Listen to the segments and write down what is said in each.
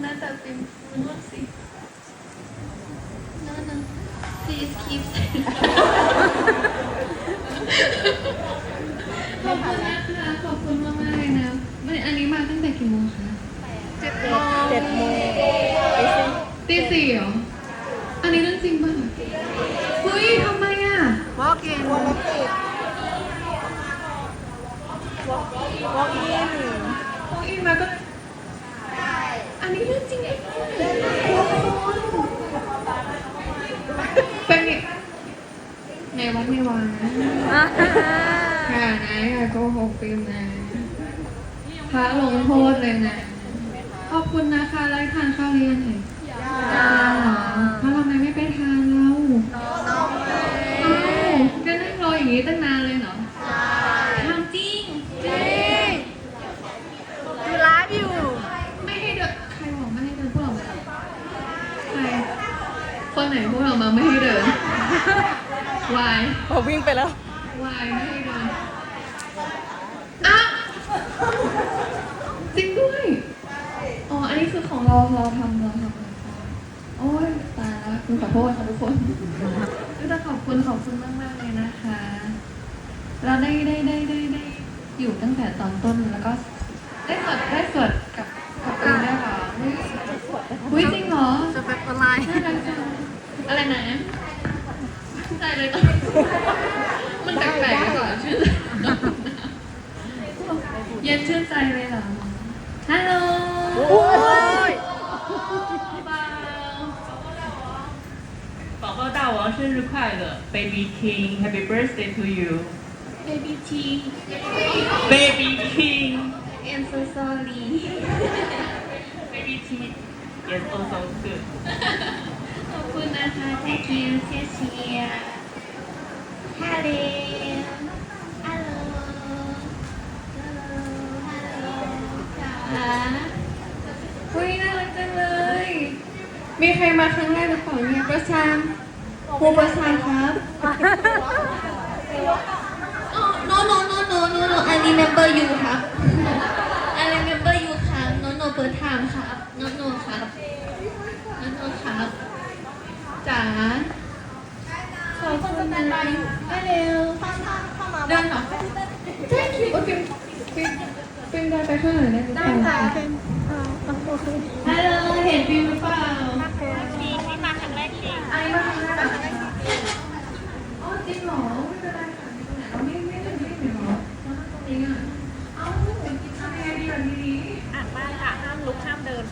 ขอบคุณนะแต่ปิมพูดสิ no no please keep ขอบคุณนะคะขอบคุณมากมากๆเลยนะวันนี้อันนี้มาตั้งแต่กี่โมงคะเจ็ดโมงเจ็ดโมงตีสี่เหรออันนี้เรื่องจริงป่ะเฮ้ยทำไมอะ walk in walk in walk in พวกอินมาก็ อันนี้เรื่องจริงไอ้เป็นไงในวัดในวาอย่านะอย่า โกหกฟิล์มนะพระลงโทษเลยนะ ขอบคุณนะคะแล้วทานข้าวหรือยังเนี่ยยังเหรอแล้วทำไมไม่ไปทานเล่าอ้าวก็นั่งรออย่างนี้ตั้งนานเลยเหรอทำจริงจริงอยู่ไลฟ์อยู่ ไม่ให้เดินใครบอกไม่ให้เดินพวกเราไหมใครคนไหนพวกเรามาไม่ให้เดินวายพอวิ่งไปแล้ววายไม่ให้เดินอ้าว จริงด้วย อ๋อ อันนี้คือของเราเราทำเราทำโอ้ยตายแล้วคุณขอโทษค่ะทุกคนก็จะขอบคุณขอบคุณมากมากๆเลยนะคะ เราได้ได้ได้ได้ได้อยู่ตั้งแต่ตอนต้นแล้วก็ได้สวดได้สวดกับกับคุณได้เหรออุ้ยจริงเหรอจะไปออนไลน์น่ารักจังอะไรนะใจเลยตอนมันแปลกๆก่อนชื่อ เย็นชื่นใจเลยเหรอฮัลโหล โอ้ย เปล่า 宝宝大王生日快乐，Baby King，Happy birthday to you， baby T Baby King。 I'm so sorry Baby T is also good。 ขอบคุณนะคะ thank you เชียร์เชียร์ฮัลโหลฮัล จ๋าอุ้ยน่ารักจังเลย มีใครมาครั้งแรกหรือเปล่าเนี่ยประชามครูประชามครับ Oh, no no no no no no I remember you ครับ I remember you ครับ no no เปิดทางครับ no no ครับ no no ครับจ๋าขอบคุณนะได้เร็วเดินเหรอ thank you โอเค ฟิล์มฟิล์มเดินไปข้างหลังได้ไหมได้ค่ะเป็นโอเคฮัลโหลเห็นฟิล์มหรือเปล่าปีที่มาครั้งแรกจริงอันนี้มาครั้งแรกเหรออ๋อจริงเหรอไม่เป็นไรค่ะไม่เป็นไรเราไม่ไม่ไม่ไม่เหรอเรานั่งตรงนี้อะเอ้าทำยังไงดีแบบนี้อะบ้านค่ะห้ามลุกห้ามเดิน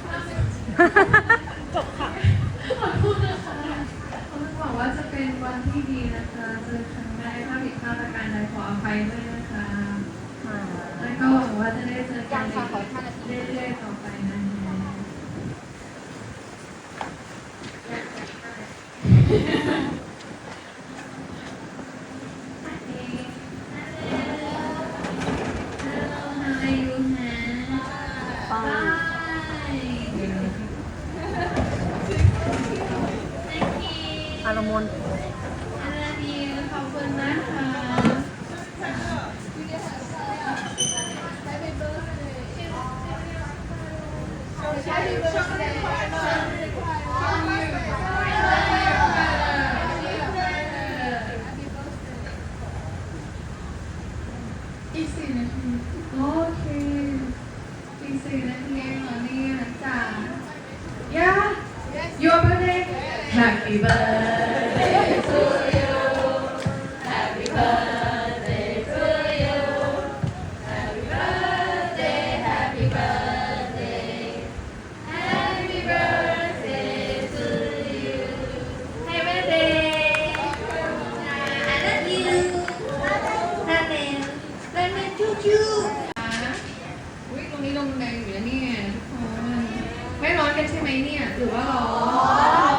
จบค่ะ ขอโทษนะคะเขาหวังว่าจะเป็นวันที่ดีนะคะเจอครั้งแรกถ้าผิดพลาดประการใดขออภัยด้วยนะคะ แล้วก็หวังว่าจะได้เจอกันเรื่อยๆต่อไปนะคะข อารมณ์ อบคุณนะคะ อีกสี่นาทีโอเค อีกสี่นาทีเหรอเนี่ยจ้า Yeah Your birthday Happy birthday to you Happy birthday to you Happy birthday Happy birthday Happy birthday กันใช่ไหมเนี่ย หรือว่าร้อง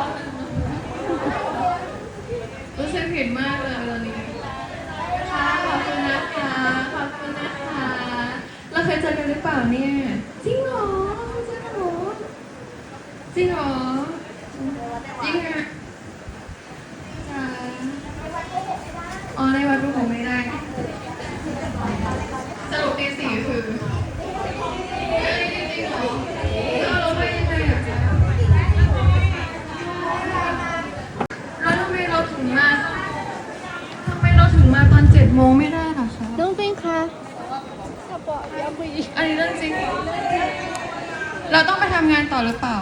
รู้สึกผิดมากเลยตอนนี้ค่ะขอบคุณนะคะ ขอบคุณนะคะ เจอกันหรือเปล่าเนี่ย จริงเหรอจริงเหรอจริงเหรอจริงอะจ้าอ๋อในวัดรูปผมไม่ได้ สรุปตีสี่คือเอ้ยจริงๆเหรอเอาเราไปยังไงอะแล้วทำไมเราถึงมาทำไมเราถึงมาตอนเจ็ดโมงไม่ได้ล่ะคะ น้องเป็นค่ะ อันนี้เรื่องจริง เราต้องไปทำงานต่อหรือเปล่า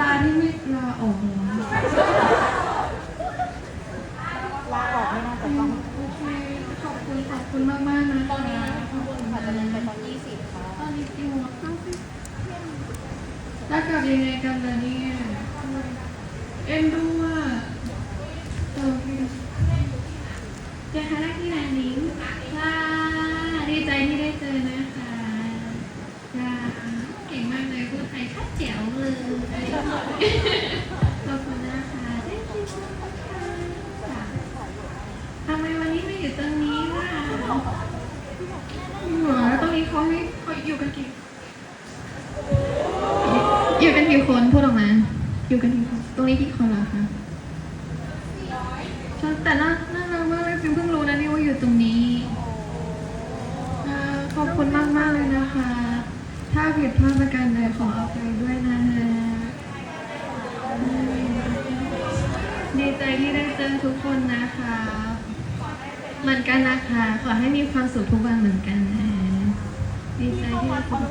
ลานี่ไม่ลา ออกเหลาออกไม่น่าจะต้องโอเคขอบคุณขอบคุณมากมากนะตอนนี้ขอบคุณอาจจะลงไปตอนยี่สิบค่ะตอนนี้กี่โมงแล้วสิแล้วกลับยังไงกันล่ะเนี่ยเอ็นดูอะโอเคเจอครั้งแรกที่ร้านนี้ว้าดีใจที่ได้เจอนะคะว้าเก่งมากเลยพูดไทยชัดแจ๋วเลยขอบคุณนะคะได้ยินค่ะทำไมวันนี้ไม่อยู่ตรงนี้ล่ะหมอแล้วตรงนี้เขาให้เขาอยู่กันกี่อยู่กันกี่คนพูดออกมา อยู่กันกี่คนตรงนี้กี่คนเหรอคะแต่น่าน่ารักมากเลยฟิมเพิ่งรู้นะนี่ว่าอยู่ตรงนี้ขอบคุณมากมากเลยนะคะ ถ้าผิดพลาดประการใดขออภัยด้วยนะฮะอืมดีใจที่ได้เจอทุกคนนะคะ เหมือนกันนะคะ ขอให้มีความสุขทุกวันเหมือนกันนะดีใจที่ได้เจอ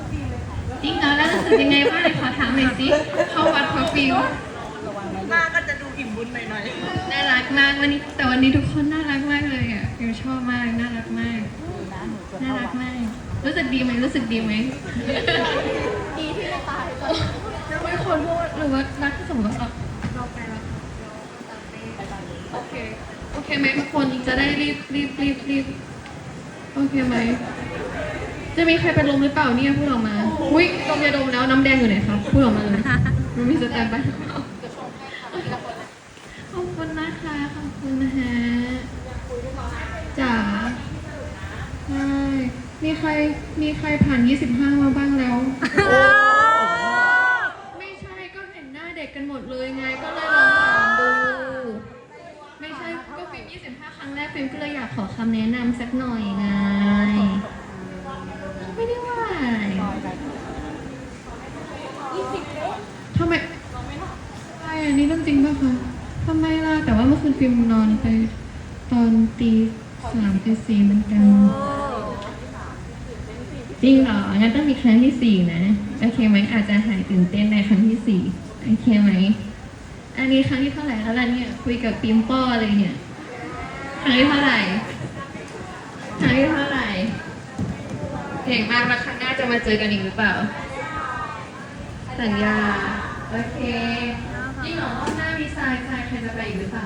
จริงเหรอแล้วรู้สึกยังไงบ้างขอถามหน่อยสิเข้าวัดเขาฟิลหน้าก็จะดูอิ่มบุญหน่อยน่ารักมากวันนี้ แต่วันนี้ทุกคนน่ารักมากเลยอะฟิลชอบมาก น่ารักมากๆนะหนูจะน่ารักมาก รู้สึกดีไหมรู้สึกดีไหมดีที่ไม่ตายตอนยังไม่ควรพูดหรือว่ารักที่สมมติว่าเราเราไปแล้วไปตอนนี้โอเคโอเคไหมทุกคนจะได้รีบรีบรีบรีบโอเคไหมจะมีใครเป็นลมหรือเปล่าเนี่ยพูดออกมา อุ้ยดมยาดมแล้วน้ำแดงอยู่ไหนครับพูดออกมาเลยมันมีสแตนบายขอบคุณนะคะ ขอบคุณนะฮะจ๋าใช่ มีใครมีใครผ่าน 25 มาบ้างแล้ว ไม่ใช่ก็เห็นหน้าเด็กกันหมดเลยไงก็เลยลองถามดู ไม่ใช่ก็ฟิล์ม25 ครั้งแรกฟิล์มก็เลยอยากขอคำแนะนำสักหน่อยไง ไม่ได้ว่าอะไรทำไมใช่อันนี้เรื่องจริงป่ะคะทำไมล่ะแต่ว่าเมื่อคืนฟิล์มนอนไป ตอนตีสามตีสี่เหมือนกัน จริงเหรอ งั้นต้องมีครั้งที่สี่นะ โอเคไหมอาจจะหายตื่นเต้นในครั้งที่สี่โอเคไหม อันนี้ครั้งที่เท่าไหร่แล้วล่ะเนี่ยคุยกับปิมป้อเลยเนี่ย ครั้งที่เท่าไหร่ ครั้งที่เท่าไหร่เก่งมากแล้วครั้งหน้าจะมาเจอกันอีกหรือเปล่า สัญญา โอเคจริงเหรอรอบหน้ามีทรายทรายใครจะไปอีกหรือเปล่า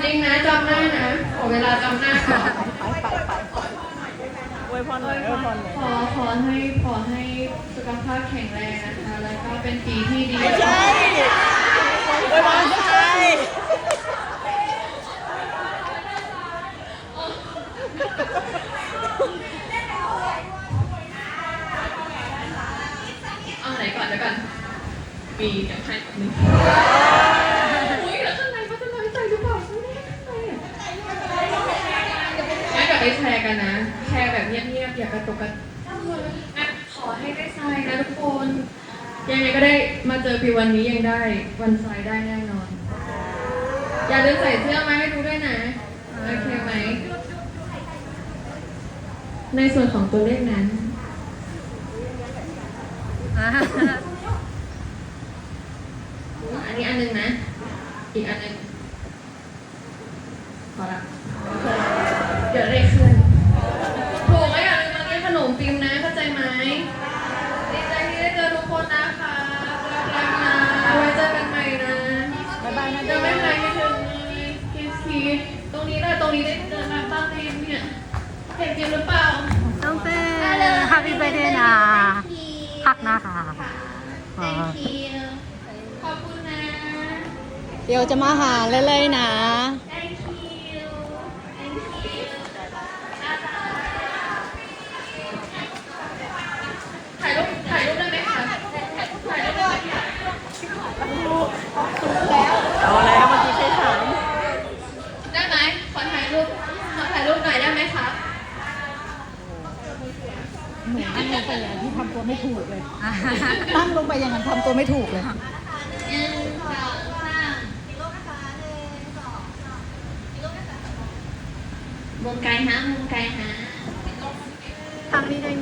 จริงนะจำหน้านะขอเวลาจำหน้าก่อนไปไปไปอ วยพรหน่อยอวยพรหน่อยขอขอให้ขอให้สุขภาพแข็งแรงนะคะ แล้วก็เป็นปีที่ดีไม่ใช่อวยพรใช่เอาไหนก่อนเดี๋ยวก่อนมีเดี๋ยวให้หนึ่ง แชร์กันนะ แชร์แบบเงียบๆอย่ากระตุกกระอะขอให้ได้ทรายนะทุกคน ยังไงก็ได้มาเจอปีวันนี้ยังได้วันทรายได้แน่นอน อย่าลืมใส่เสื้อมาให้ดูด้วยนะ โอเคไหม ในส่วนของตัวเลขนั้นอันนี้อันหนึงนะ อีกอันหนึงพอละ รงนี้แหละตรงนี้ได้เจอมาบ้างฟิล์มเนี่ยเห็นฟิล์มหรือเปล่าน้องเต้ Happy birthday นะพีพักนะคะ thank you ขอบคุณนะ เดี๋ยวจะมาหาเรื่อยๆนะ thank you thank you ถ่ายรูปถ่ายรูปได้ไหมคะถ่ายรูปได้ไหมคะเอาแล้วเมื่อกี้ใครถาม ได้ไหมขอถ่ายรูปขอถ่ายรูปหน่อยได้ไหมคะ หนูนั่งลงไปอย่างที่ทำตัวไม่ถู กเลยนั่งลงไปอย่างนั้นทำตัวไม่ถูกเลยหนึ่งสองสามมุมไกลฮะมุมไกลฮะทำนี้ได้ไหม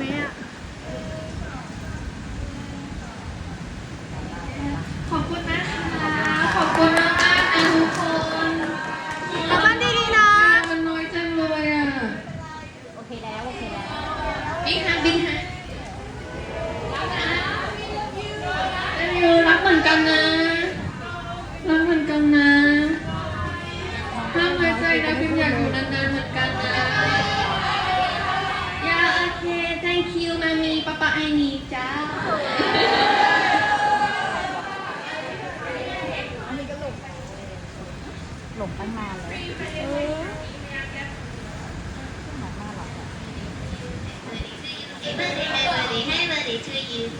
ป้าไอนีจ้าหลงตั้งนาเลยเบอร์ดีให้เบอร์ดีให้เบอร์ดีช่วยยืม